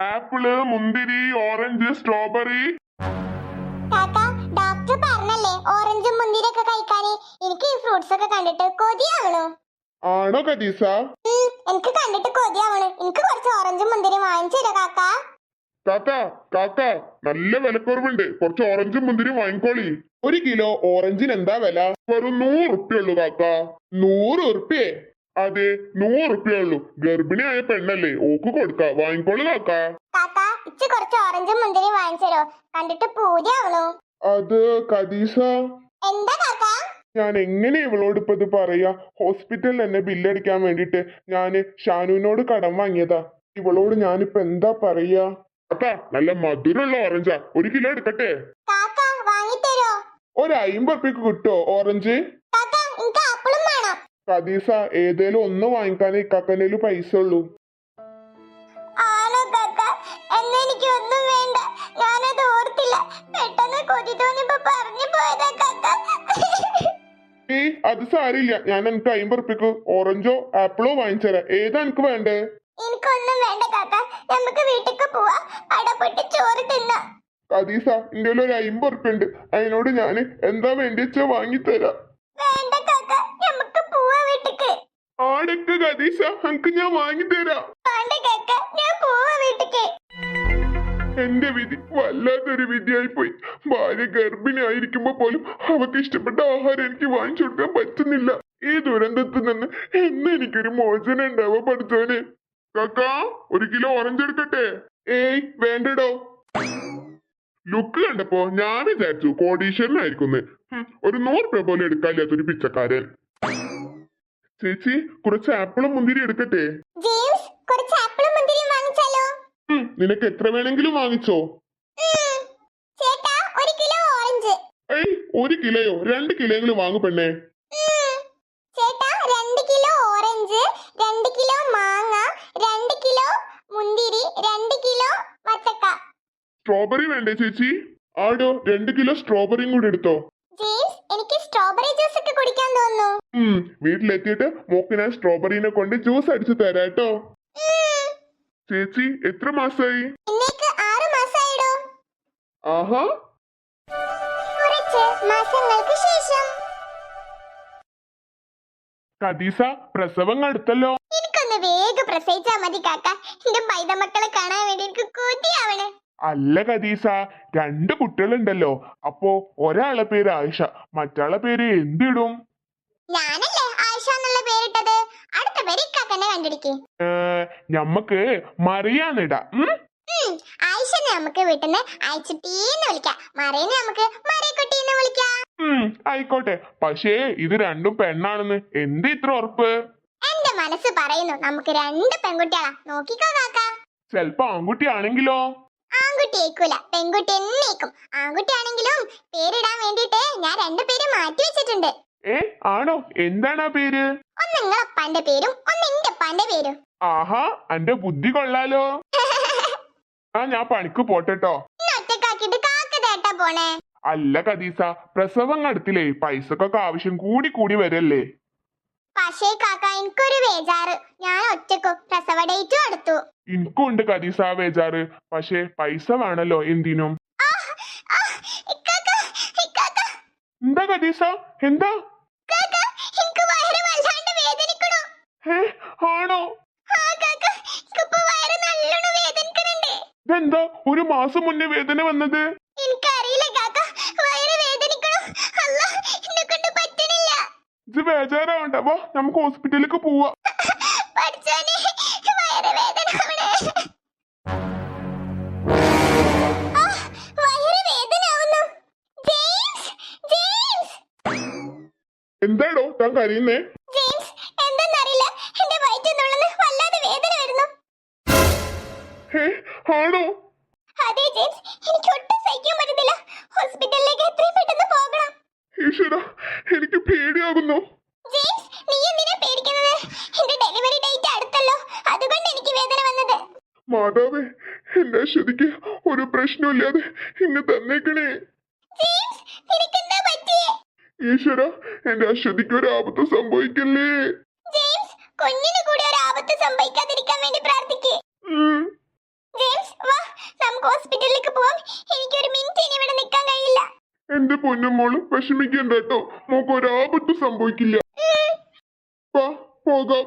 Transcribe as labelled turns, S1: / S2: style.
S1: Apple മുന്തിരി orange strawberry.
S2: കാക്ക doctor പറഞ്ഞല്ലേ ഓറഞ്ചും മുന്തിരിയൊക്കെ കഴിക്കാന് എനിക്ക് ഈ ഫ്രൂട്ട്സ് ഒക്കെ കണ്ടിട്ട് കൊതിയാവണു.
S1: ആണോ കദീസ?
S2: ഉം, എനിക്ക് കണ്ടിട്ട് കൊതിയാവണു. എനിക്ക് കുറച്ച് ഓറഞ്ചും മുന്തിരിയും വാങ്ങിച്ചു തരോ കാക്ക.
S1: കാക്ക കാക്ക നല്ല വിലക്കുറവുണ്ട്. കുറച്ച് ഓറഞ്ചും മുന്തിരിയും വാങ്ങിക്കോളി. ഒരു കിലോ ഓറഞ്ചിന് എന്താ വില? വെറും നൂറ് ഉറുപ്പ്യ ഉള്ളൂ കാക്ക. നൂറ് ഉറുപ്പ്യേ അതെ നൂറ് ഉറുപ്പ്യ ഉള്ളൂ. ഗർഭിണിയായ പെണ്ണല്ലേ ഓക്ക് കൊടുക്ക. വാങ്ങിക്കോളൂ കാക്ക.
S2: കാക്ക ഇച്ച് കുറച്ച് ഓറഞ്ചും മുന്തിരി വാങ്ങിച്ചു തരോ കണ്ടിട്ട് പൂജയാവണു
S1: അത് കദീസ.
S2: എന്താ കാക്ക?
S1: ഞാൻ എങ്ങനെ ഇവളോട് ഇപ്പൊ ഇത് പറയാ? ഹോസ്പിറ്റലിൽ എന്നെ ബില്ലടിക്കാൻ വേണ്ടിട്ട് ഞാൻ ഷാനുവിനോട് കടം വാങ്ങിയതാ. ഇവളോട് ഞാനിപ്പോ എന്താ പറയാ? അപ്പാ നല്ല മധുരമുള്ള ഓറഞ്ചാ. ഒരു കിലോ എടുക്കട്ടെ?
S2: കാക്ക വാങ്ങിത്തരോ
S1: ഒരു അയിമ്പത് ഉറുപ്പിക്ക് കിട്ടോ ഓറഞ്ച്
S2: കാക്ക എനിക്ക് ആപ്പിളും വേണം
S1: കദീസ ഏതേലും ഒന്ന് വാങ്ങിക്കാനേ ഇക്കാക്കന്റെ പൈസ ഉള്ളൂ
S2: ആണോ കാക്ക എന്നാ എനിക്ക് ഒന്നും വേണ്ട. ഞാനത് ഓർത്തില്ല. പെട്ടെന്ന് കൊതി തോന്നിയപ്പോ പറഞ്ഞു പോയതാ കാക്ക
S1: ഏയ് അത് സാരില്ല. ഞാൻ എനിക്ക് അയിമ്പത് ഉറുപ്പിക്ക് ഓറഞ്ചോ ആപ്പിളോ വാങ്ങിച്ചുതരാം ഏതാ എനിക്ക് വേണ്ടേ?
S2: എനിക്കൊന്നും വേണ്ട കാക്ക നമുക്ക് വീട്ടിക്ക് പോവാ. ചോറ് തിന്നാ.
S1: കദീസ എന്റെ ഒരു അയിമ്പത് ഉറുപ്പ്യ അതിനോട് ഞാൻ എന്താ വേണ്ടിച്ചാ വാങ്ങിത്തരാം?
S2: വേണ്ട കാക്ക നമുക്ക് പോവാ വീട്ടിക്ക്
S1: ആടക്ക് കദീസ അനക്ക് ഞാൻ വാങ്ങിത്തരാം എന്റെ വിധി വല്ലാത്തൊരു വിധിയായി പോയി ഭാര്യ ഗർഭിണിയായിരിക്കുമ്പോ പോലും അവക്ക് ഇഷ്ടപ്പെട്ട ആഹാരം എനിക്ക് വാങ്ങിച്ചു കൊടുക്കാൻ പറ്റുന്നില്ല. ഈ ദുരന്തത്തിൽ നിന്ന് എന്ന് എനിക്കൊരു മോചനം ഉണ്ടാവുക പഠിച്ചോന് കാക്കാ ഒരു കിലോ ഓറഞ്ച് എടുക്കട്ടെ? ഏയ് വേണ്ടടോ. ലുക്ക് കണ്ടപ്പോ ഞാൻ വിചാരിച്ചു കോടീശ്വരനായിരിക്കുന്നു ഒരു നൂറ് രൂപ പോലും എടുക്കാൻ ഒരു പിച്ചക്കാരൻ. ചേച്ചി കുറച്ച് ആപ്പിളും മുന്തിരി എടുക്കട്ടെ?
S2: ജെയിംസ് കുറച്ച് ആപ്പിളും മുന്തിരിയും വാങ്ങിച്ചാലോ?
S1: ഉം, നിനക്ക് എത്ര വേണമെങ്കിലും വാങ്ങിച്ചോ.
S2: ഉം. ചേട്ടാ ഒരു കിലോ ഓറഞ്ച്.
S1: ഏയ് ഒരു കിലോയോ? രണ്ട് കിലോയെങ്കിലും വാങ്ങു പെണ്ണേ.
S2: ഉം. ചേട്ടാ രണ്ട് കിലോ ഓറഞ്ച് രണ്ട് കിലോ മാങ്ങ രണ്ട് കിലോ മുന്തിരി രണ്ട് കിലോ വത്തക്ക.
S1: സ്ട്രോബെറി വേണ്ടേ ചേച്ചി? ആടോ രണ്ട് കിലോ സ്ട്രോബെറിയും കൂടി എടുത്തോ
S2: ജെയിംസ് എനിക്ക് സ്ട്രോബെറി ജ്യൂസ് ഒക്കെ കുടിക്കാൻ തോന്നുന്നു.
S1: ഉം. വീട്ടിലെത്തിയിട്ട് മോക്ക് ഞാൻ സ്ട്രോബെറിനെ കൊണ്ട് ജ്യൂസ് അടിച്ചു തരാട്ടോ. ചേച്ചി എത്ര മാസായി?
S2: ആറ് മാസമായിടോ
S1: ആഹാ.
S2: കുറച്ച് മാസങ്ങൾക്ക് ശേഷം.
S1: കദീസ പ്രസവം അടുത്തല്ലോ
S2: എനിക്കൊന്ന് വേഗം പ്രസവിച്ചാ മതി കാക്ക. എന്റെ പൈതമക്കളെ കാണാൻ വേണ്ടി എനിക്ക് കൊതിയാവണേ.
S1: അല്ല കദീസ രണ്ട് കുട്ടികളുണ്ടല്ലോ. അപ്പോ ഒരാളെ പേര് ആയിഷ മറ്റാളെ പേര് എന്തിടും?
S2: ഞാനല്ലേ ആയിഷ എന്നുള്ള പേരിട്ടത്? അടുത്ത പേര് ഇക്കാക്കന്നെ കണ്ടുപിടിക്കേ.
S1: ഞമ്മക്ക് മറിയാന്നിടാം
S2: ആയിഷനെ നമുക്ക് അയച്ചിട്ടീന്ന് വിളിക്കാം. മറിയനെ നമുക്ക് മറിയക്കുട്ടീന്ന് വിളിക്കാം.
S1: ആയിക്കോട്ടെ. പക്ഷേ ഇത് രണ്ടും പെണ്ണാണെന്ന് എന്ത് ഇത്ര ഉറപ്പ്?
S2: എന്റെ മനസ്സ് പറയുന്നു നമുക്ക് രണ്ട് പെൺകുട്ടികളാ. നോക്കിക്കോ കാക്ക.
S1: ചെലപ്പോ ആൺകുട്ടിയാണെങ്കിലോ?
S2: ആൺകുട്ടി ഏക്കൂല പെൺകുട്ടി എന്നേക്കും ആൺകുട്ടിയാണെങ്കിലും പേരിടാൻ വേണ്ടിയിട്ട് ഞാൻ രണ്ട് പേര് മാറ്റി വെച്ചിട്ടുണ്ട്.
S1: ഏ ആണോ? എന്താണ് ആ പേര്?
S2: ഒന്ന് നിങ്ങളപ്പാന്റെ പേരും ഒന്ന് എന്റെ അപ്പാന്റെ പേരും.
S1: ആഹാ അന്റെ ബുദ്ധി കൊള്ളാലോ. ആ ഞാൻ പണിക്ക് പോട്ടെട്ടോ.
S2: ഇന്ന് ഒറ്റക്കാക്കിട്ട് കാക്ക തേട്ടാ പോണേ.
S1: അല്ല കദീസ പ്രസവം അടുത്തില്ലേ പൈസക്കൊക്കെ ആവശ്യം കൂടി കൂടി വരല്ലേ?
S2: പക്ഷേ കാക്ക എനിക്കൊരു വേജാറ് ഞാൻ ഒറ്റക്കു? പ്രസവ ഡേറ്റും എടുത്തു.
S1: എനിക്കും ഉണ്ട് കദീസ വേജാറ് പക്ഷേ പൈസ വേണല്ലോ എന്തിനും. എന്താ കദീസ? എന്താ? ആണോ. ഇതെന്താ? ഒരു മാസം മുന്നേ വേദന വന്നത്? ബേജാറാവണ്ട വാ നമുക്ക് ഹോസ്പിറ്റലിലേക്ക് പോവാ.
S2: പടച്ചോനെ,
S1: താൻ കരയുന്നേ?
S2: ആ,
S1: മാതാവേ എന്നെ ശ്രുതിക്ക് ഒരു പ്രശ്നമില്ലാതെ ഇന്ന് തന്നേക്കണേ. ഈശ്വര എന്റെ അശ്വതിക്ക് ഒരു ആപത്ത് സംഭവിക്കല്ലേ?
S2: എന്റെ പൊന്നും ഒരു ആപത്ത് സംഭവിക്കാതിരിക്കാൻ വേണ്ടി പ്രാർത്ഥിക്കേ.
S1: വാ
S2: നമുക്ക്
S1: ഹോസ്പിറ്റലിലേക്ക് എനിക്ക് ഒരു മിനിറ്റ് ഇവിടെ നിൽക്കാൻ കഴിയില്ല. വിഷമിക്കണ്ട കേട്ടോ. നമുക്ക് ഒരു ആപത്ത് സംഭവിക്കില്ല. വാ പോകാം.